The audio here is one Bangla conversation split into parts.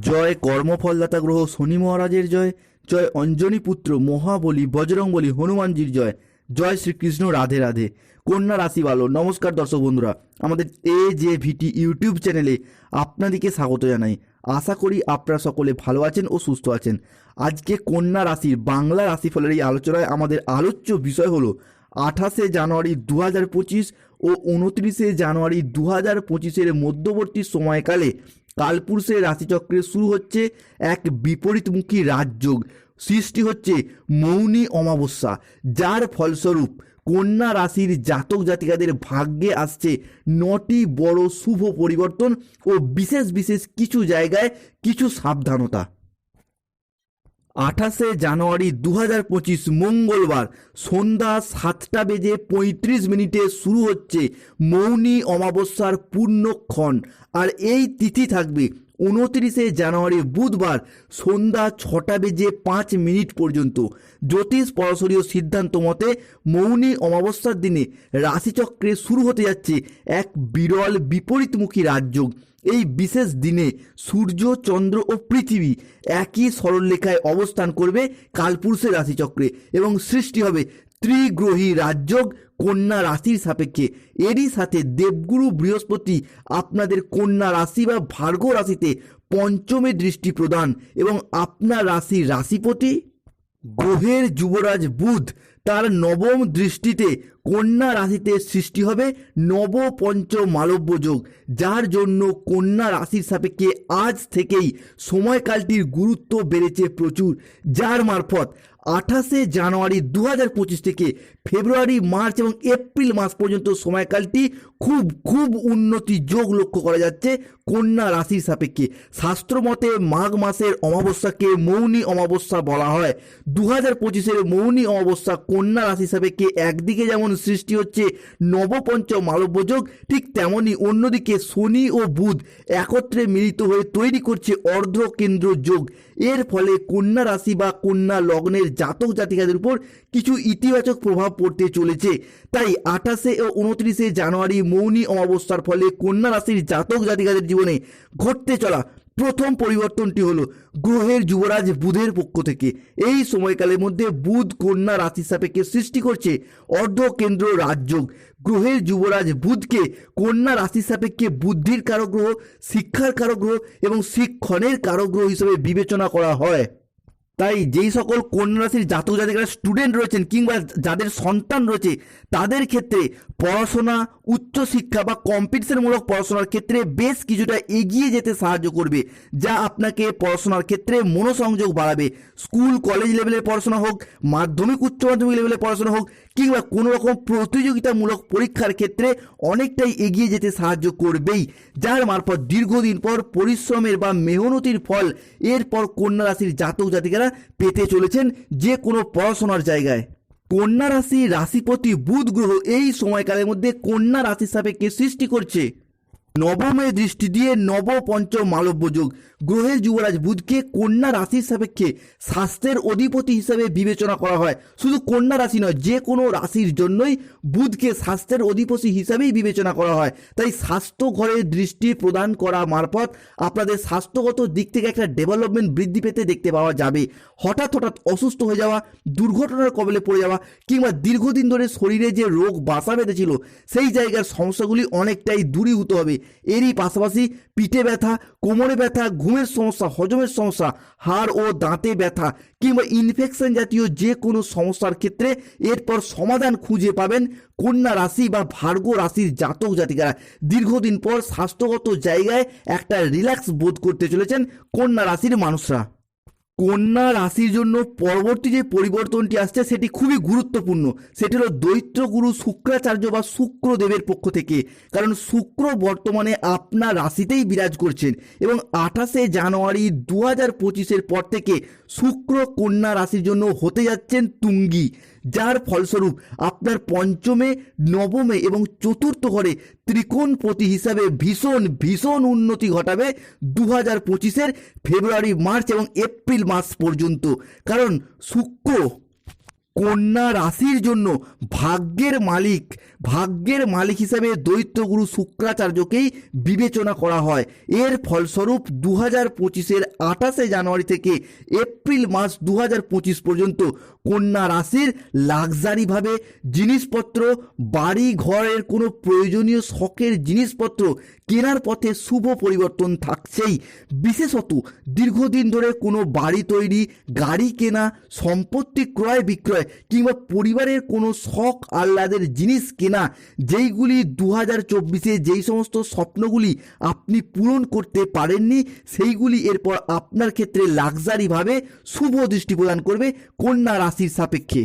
জয় কর্মফলদাতা গ্রহ শনি মহারাজের জয় জয় অঞ্জনী পুত্র মহাবলী বজরংবলী হনুমানজির জয় জয় শ্রীকৃষ্ণ রাধে রাধে। কন্যা রাশি ভালো নমস্কার দর্শক বন্ধুরা। আমাদের এ যে ভিটি ইউটিউব চ্যানেলে আপনাদেরকে স্বাগত জানাই। আশা করি আপনারা সকলে ভালো আছেন ও সুস্থ আছেন। আজকে কন্যা রাশির বাংলা রাশিফলের এই আলোচনায় আমাদের আলোচ্য বিষয় হলো আঠাশে জানুয়ারি দু হাজার পঁচিশ ও উনত্রিশে জানুয়ারি দু হাজার পঁচিশের মধ্যবর্তী সময়কালে কালপুরুষের রাশিচক্রে শুরু হচ্ছে এক বিপরীতমুখী রাজযোগ। সৃষ্টি হচ্ছে মৌনী অমাবস্যা, যার ফলস্বরূপ কন্যা রাশির জাতক জাতিকাদের ভাগ্যে আসছে নটি বড় শুভ পরিবর্তন ও বিশেষ বিশেষ কিছু জায়গায় কিছু সাবধানতা। আঠাশে জানুয়ারি দু হাজার পঁচিশ মঙ্গলবার সন্ধ্যা সাতটা বেজে পঁয়ত্রিশ মিনিটে শুরু হচ্ছে মৌনী অমাবস্যার পূর্ণক্ষণ। আর এই তিথি থাকবে উনত্রিশে জানুয়ারি বুধবার সন্ধ্যা ছটা বেজে পাঁচ মিনিট পর্যন্ত জ্যোতিষ পরাশরীয় সিদ্ধান্ত মতে মৌনী অমাবস্যার দিনে রাশিচক্রে শুরু হতে যাচ্ছে এক বিরল বিপরীতমুখী রাজযোগ এই বিশেষ দিনে সূর্য, চন্দ্র ও পৃথিবী একই সরলরেখায় অবস্থান করবে কালপুরুষের রাশিচক্রে এবং সৃষ্টি হবে ত্রিগ্রহী রাজযোগ কন্যা রাশির সাপেক্ষে। এরই সাথে দেবগুরু বৃহস্পতি আপনাদের কন্যা রাশি বা ভার্গ রাশিতে পঞ্চমে দৃষ্টি প্রদান এবং আপনার রাশির রাশিপতি গ্রহের যুবরাজ বুধ তার নবম দৃষ্টিতে কন্যা রাশিতে সৃষ্টি হবে নব পঞ্চ মালব্য যোগ, যার জন্য কন্যা রাশির সাপেক্ষে আজ থেকেই সময়কালটির গুরুত্ব বেড়েছে প্রচুর, যার মারফত আঠাশে জানুয়ারি দু হাজার পঁচিশ থেকে ফেব্রুয়ারি, মার্চ এবং এপ্রিল মাস পর্যন্ত সময়কালটি খুব খুব উন্নতি যোগ লক্ষ্য করা যাচ্ছে কন্যা রাশির সাপেক্ষে। শাস্ত্রমতে মাঘ মাসের অমাবস্যাকে মৌনী অমাবস্যা বলা হয়। দু হাজার পঁচিশের মৌনী অমাবস্যা কন্যা রাশি সাপেক্ষে একদিকে যেমন সৃষ্টি হচ্ছে নবপঞ্চ মালব্য যোগ, ঠিক তেমনই অন্যদিকে শনি ও বুধ একত্রে মিলিত হয়ে তৈরি করছে অর্ধ কেন্দ্র যোগ। এর ফলে কন্যা রাশি বা কন্যা লগ্নের জাতক জাতিকাদের উপর কিছু ইতিবাচক প্রভাব পড়তে চলেছে। তাই আঠাশে ও উনত্রিশে জানুয়ারি মৌনী অমাবস্যার ফলে কন্যা রাশির জাতক জাতিকাদের জীবনে ঘটতে চলা প্রথম পরিবর্তনটি হলো গ্রহের যুবরাজ বুধের পক্ষ থেকে। এই সময়কালের মধ্যে বুধ কন্যা রাশি সাপেক্ষে সৃষ্টি করছে অর্ধ কেন্দ্র রাজযোগ। গ্রহের যুবরাজ বুধকে কন্যা রাশি সাপেক্ষে বুদ্ধির কারক গ্রহ শিক্ষার কারক গ্রহ এবং শিক্ষণের কারক গ্রহ হিসেবে বিবেচনা করা হয়। তাই যেই সকল কন্যা রাশির জাতক জাতিকারা স্টুডেন্ট রয়েছেন কিংবা যাদের সন্তান রয়েছে, তাদের ক্ষেত্রে পড়াশোনা উচ্চশিক্ষা বা কম্পিটিশনমূলক পড়াশোনার ক্ষেত্রে বেশ কিছুটা এগিয়ে যেতে সাহায্য করবে, যা আপনাকে পড়াশোনার ক্ষেত্রে মনোসংযোগ বাড়াবে। স্কুল কলেজ লেভেলের পড়াশোনা হোক, মাধ্যমিক, উচ্চ মাধ্যমিক লেভেলের পড়াশোনা হোক কিংবা কোনো রকম প্রতিযোগিতামূলক পরীক্ষার ক্ষেত্রে অনেকটাই এগিয়ে যেতে সাহায্য করবেই। যার মারফত দীর্ঘদিন পর পরিশ্রমের বা মেহনতির ফল এরপর কন্যা রাশির জাতক জাতিকারা পেতে চলেছেন যে কোনো পড়াশোনার জায়গায়। কন্যা রাশি রাশিপতি বুধ গ্রহ এই সময়কালের মধ্যে কন্যা রাশির সাপেক্ষে সৃষ্টি করছে। নবমে দৃষ্টি দিয়ে নব পঞ্চ মালব্য যোগ। গ্রহের যুবরাজ বুধকে কন্যা রাশির সাপেক্ষে স্বাস্থ্যের অধিপতি হিসাবে বিবেচনা করা হয়। শুধু কন্যা রাশি নয়, যে কোনো রাশির জন্যই বুধকে স্বাস্থ্যের অধিপতি হিসাবেই বিবেচনা করা হয়। তাই স্বাস্থ্য ঘরের দৃষ্টি প্রদান করা মারফত আপনাদের স্বাস্থ্যগত দিক থেকে একটা ডেভেলপমেন্ট বৃদ্ধি পেতে দেখতে পাওয়া যাবে। হঠাৎ হঠাৎ অসুস্থ হয়ে যাওয়া, দুর্ঘটনার কবলে পড়ে যাওয়া কিংবা দীর্ঘদিন ধরে শরীরে যে রোগ বাসা বেঁধেছিল, সেই জায়গার সমস্যাগুলি অনেকটাই দূরীভূত হবে। এরই পাশাপাশি পিঠে ব্যথা, কোমরে ব্যথা, ঘুমের সমস্যা, হজমের সমস্যা, হাড় ও দাঁতে ব্যথা কিংবা ইনফেকশন জাতীয় যে কোনো সমস্যার ক্ষেত্রে এরপর সমাধান খুঁজে পাবেন কন্যা রাশি বা ভার্গ রাশির জাতক জাতিকারা। দীর্ঘদিন পর স্বাস্থ্যগত জায়গায় একটা রিল্যাক্স বোধ করতে চলেছেন কন্যা রাশির মানুষরা। কন্যা রাশির জন্য পরবর্তী যে পরিবর্তনটি আসছে, সেটি খুবই গুরুত্বপূর্ণ। সেটি হলো দৈত্য গুরু শুক্রাচার্য বা শুক্রদেবের পক্ষ থেকে। কারণ শুক্র বর্তমানে আপনার রাশিতেই বিরাজ করছেন এবং আঠাশে জানুয়ারি দু হাজার পঁচিশের পর থেকে শুক্র কন্যা রাশির জন্য হতে যাচ্ছেন তুঙ্গি। যার ফলস্বরূপ আপনার পঞ্চমে, নবমে এবং চতুর্থ ঘরে ত্রিকোণপতি হিসাবে ভীষণ ভীষণ উন্নতি ঘটাবে দু হাজার পঁচিশের ফেব্রুয়ারি, মার্চ এবং এপ্রিল মাস পর্যন্ত। কারণ শুক্র কন্যা রাশির জন্য ভাগ্যের মালিক ভাগ্যের মালিক হিসাবে দৈত্যগুরু শুক্রাচার্যকেই বিবেচনা করা হয়। এর ফলস্বরূপ দু হাজার পঁচিশের আঠাশে জানুয়ারি থেকে এপ্রিল মাস দু হাজার পঁচিশ পর্যন্ত কন্যা রাশির লাক্সারিভাবে জিনিসপত্র, বাড়ি ঘরের কোনো প্রয়োজনীয় শখের জিনিসপত্র কেনার পথে শুভ পরিবর্তন থাকছেই। বিশেষত দীর্ঘদিন ধরে কোনো বাড়ি তৈরি, গাড়ি কেনা, সম্পত্তি ক্রয় বিক্রয় কিংবা পরিবারের কোনো শখ আহ্লাদের জিনিস কেনা, যেইগুলি দু হাজার চব্বিশে যেই সমস্ত স্বপ্নগুলি আপনি পূরণ করতে পারেননি, সেইগুলি এরপর আপনার ক্ষেত্রে লাক্সারিভাবে শুভ দৃষ্টি প্রদান করবে কন্যা রাশির সাপেক্ষে।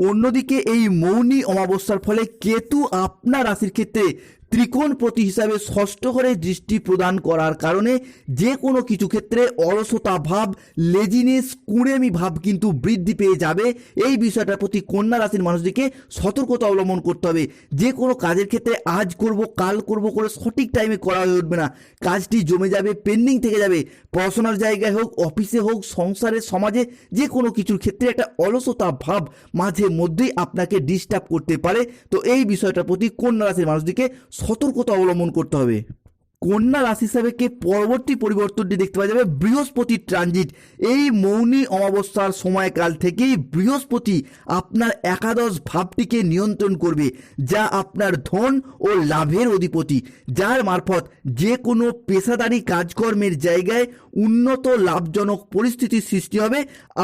অন্যদিকে এই মৌনী অমাবস্যার ফলে কেতু আপনার রাশির ক্ষেত্রে ত্রিকোণপতি হিসাবে ষষ্ঠ ঘরে দৃষ্টি প্রদান করার কারণে যে কোনো কিছু ক্ষেত্রে অলসতা ভাব লেজিনেস কুড়েমি ভাব কিন্তু বৃদ্ধি পেয়ে যাবে। এই বিষয়টার প্রতি কন্যা রাশির মানুষদেরকে সতর্কতা অবলম্বন করতে হবে। যে কোনো কাজের ক্ষেত্রে আজ করব, কাল করব করে সঠিক টাইমে করা হয়ে উঠবে না। কাজটি জমে যাবে পেন্ডিং থেকে যাবে। পড়াশোনার জায়গায় হোক অফিসে হোক, সংসারে, সমাজে যে কোনো কিছুর ক্ষেত্রে একটা অলসতা ভাব মাঝে মধ্যেই আপনাকে ডিস্টার্ব করতে পারে। তো এই বিষয়টার প্রতি কন্যা রাশির মানুষদেরকে সতর্কতা অবলম্বন করতে হবে। কন্যা রাশি হিসাবে কে পরবর্তী পরিবর্তনটি দেখতে পাওয়া যাবে? বৃহস্পতি ট্রানজিট এই মৌনী অমাবস্যার সময়কাল থেকেই বৃহস্পতি আপনার একাদশ ভাবটিকে নিয়ন্ত্রণ করবে, যা আপনার ধন ও লাভের অধিপতি। যার মারফত যে কোনো পেশাদারি কাজকর্মের জায়গায় উন্নত লাভজনক পরিস্থিতির সৃষ্টি হবে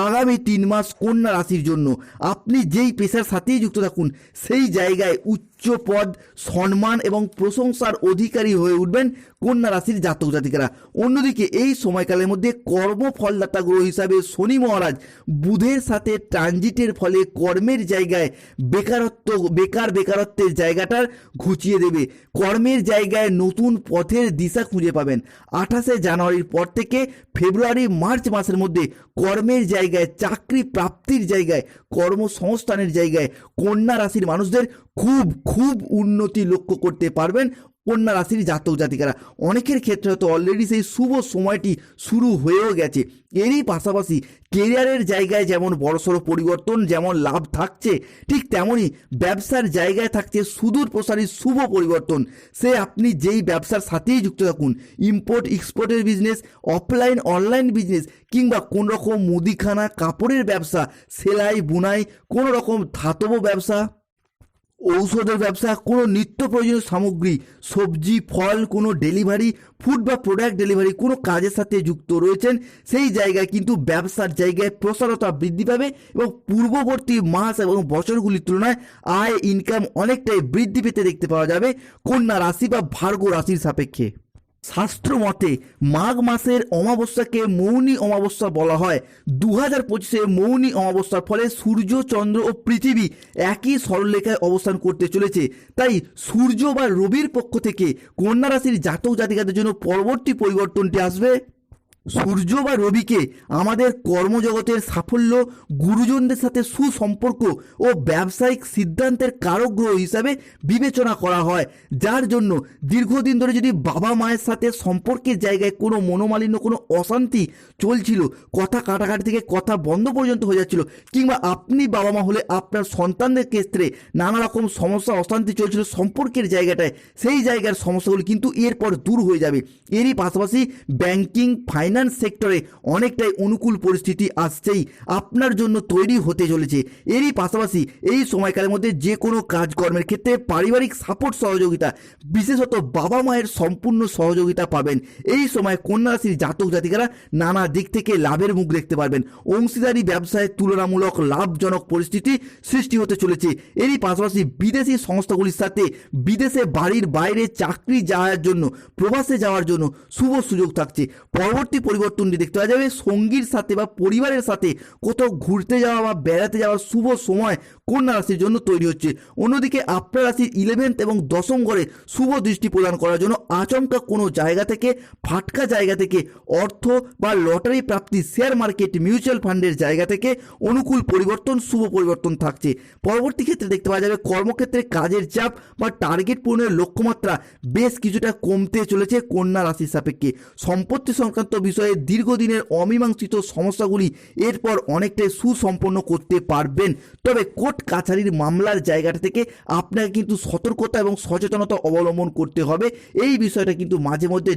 আগামী তিন মাস কন্যা রাশির জন্য। আপনি যেই পেশার সাথেই যুক্ত থাকুন, সেই জায়গায় উচ্চ পদ সম্মান এবং প্রশংসার অধিকারী হয়ে উঠবেন কন্যা রাশির জাতক জাতিকারা। অন্যদিকে এই সময়কালের মধ্যে কর্মফলদাতা গ্রহ হিসাবে শনি মহারাজ বুধের সাথে ট্রানজিটের ফলে কর্মের জায়গায় বেকারত্ব, বেকার বেকারত্বের জায়গাটার ঘুচিয়ে দেবে। কর্মের জায়গায় নতুন পথের দিশা খুঁজে পাবেন। আঠাশে জানুয়ারির পর থেকে ফেব্রুয়ারি, মার্চ মাসের মধ্যে কর্মের জায়গায়, চাকরি প্রাপ্তির জায়গায়, কর্মসংস্থানের জায়গায় কন্যা রাশির মানুষদের খুব খুব উন্নতি লক্ষ্য করতে পারবেন কন্যা রাশির জাতক জাতিকারা। অনেকের ক্ষেত্রে হয়তো অলরেডি সেই শুভ সময়টি শুরু হয়েও গেছে। এরই পাশাপাশি কেরিয়ারের জায়গায় যেমন বড়সড় পরিবর্তন যেমন লাভ থাকছে, ঠিক তেমনই ব্যবসার জায়গায় থাকছে সুদূর প্রসারী শুভ পরিবর্তন। সে আপনি যেই ব্যবসার সাথেই যুক্ত থাকুন ইম্পোর্ট এক্সপোর্টের বিজনেস অফলাইন অনলাইন বিজনেস কিংবা কোন রকম মুদিখানা, কাপড়ের ব্যবসা, সেলাই, বুনাই কোনো রকম ধাতব ব্যবসা ঔষধের ব্যবসা, কোনো নিত্য প্রয়োজনীয় সামগ্রী, সবজি, ফল, কোনো ডেলিভারি, ফুড বা প্রোডাক্ট ডেলিভারি, কোনো কাজের সাথে যুক্ত রয়েছেন, সেই জায়গায় কিন্তু ব্যবসার জায়গায় প্রসারতা বৃদ্ধি পাবে এবং পূর্ববর্তী মাস এবং বছরগুলির তুলনায় আয় ইনকাম অনেকটাই বৃদ্ধি পেতে দেখতে পাওয়া যাবে। কন্যা রাশি বা ভার্গ রাশির সাপেক্ষে। শাস্ত্র মতে মাঘ মাসের অমাবস্যাকে মৌনী অমাবস্যা বলা হয়। দু হাজার পঁচিশে মৌনী অমাবস্যার ফলে সূর্য, চন্দ্র ও পৃথিবী একই সরলরেখায় অবস্থান করতে চলেছে। তাই সূর্য বা রবির পক্ষ থেকে কন্যা রাশির জাতক জাতিকাদের জন্য পরবর্তী পরিবর্তনটি আসবে। সূর্য বা রবিকে আমাদের কর্মজগতের সাফল্য, গুরুজনদের সাথে সুসম্পর্ক ও ব্যবসায়িক সিদ্ধান্তের কারক গ্রহ হিসাবে বিবেচনা করা হয়। যার জন্য দীর্ঘদিন ধরে যদি বাবা মায়ের সাথে সম্পর্কের জায়গায় কোনো মনোমালিন্য, কোনো অশান্তি চলছিল, কথা কাটাকাটি থেকে কথা বন্ধ পর্যন্ত হয়ে যাচ্ছিল, কিংবা আপনি বাবা মা হলে আপনার সন্তানদের ক্ষেত্রে নানা রকম সমস্যা, অশান্তি চলছিল সম্পর্কের জায়গাটায়, সেই জায়গার সমস্যাগুলি কিন্তু এরপর দূর হয়ে যাবে। এরই পাশাপাশি ব্যাংকিং ফাইন্যান্স সেক্টরে অনেকটাই অনুকূল পরিস্থিতি আসছেই। আপনার জন্য তৈরি হতে চলেছে। এরই পাশাপাশি এই সময়কালের মধ্যে যে কোনো কাজকর্মের ক্ষেত্রে পারিবারিক সাপোর্ট সহযোগিতা, বিশেষত বাবা মায়ের সম্পূর্ণ সহযোগিতা পাবেন। এই সময় কন্যা রাশির জাতক জাতিকারা নানা দিক থেকে লাভের মুখ দেখতে পারবেন। অংশীদারি ব্যবসায় তুলনামূলক লাভজনক পরিস্থিতি সৃষ্টি হতে চলেছে। এরই পাশাপাশি বিদেশি সংস্থাগুলির সাথে বিদেশে বাড়ির বাইরে চাকরি যাওয়ার জন্য, প্রবাসে যাওয়ার জন্য শুভ সুযোগ থাকছে। পরবর্তী পরিবর্তনটি দেখতে পাওয়া যাবে। সঙ্গীর সাথে বা পরিবারের সাথে কোথাও ঘুরতে যাওয়া বা বেড়াতে যাওয়ার শুভ সময় কন্যা রাশির জন্য তৈরি হচ্ছে। অন্যদিকে আপনার রাশির ইলেভেন্থ এবং দশম ঘরে শুভ দৃষ্টি প্রদান করার জন্য আচমকা কোনো জায়গা থেকে, ফাটকা জায়গা থেকে, অর্থ বা লটারি প্রাপ্তি শেয়ার মার্কেট মিউচুয়াল ফান্ডের জায়গা থেকে অনুকূল পরিবর্তন, শুভ পরিবর্তন থাকছে। পরবর্তী ক্ষেত্রে দেখতে পাওয়া যাবে কর্মক্ষেত্রে কাজের চাপ বা টার্গেট পূরণের লক্ষ্যমাত্রা বেশ কিছুটা কমতে চলেছে কন্যা রাশির সাপেক্ষে। সম্পত্তি সংক্রান্ত বিষয়ে দীর্ঘদিনের অমীমাংসিত সমস্যাগুলি এরপর অনেকটাই সুসম্পন্ন করতে পারবেন। তবে কোর্ট কাছারির মামলার জায়গাটা থেকে আপনাকে কিন্তু সতর্কতা এবং সচেতনতা অবলম্বন করতে হবে। এই বিষয়টা কিন্তু মাঝে মধ্যে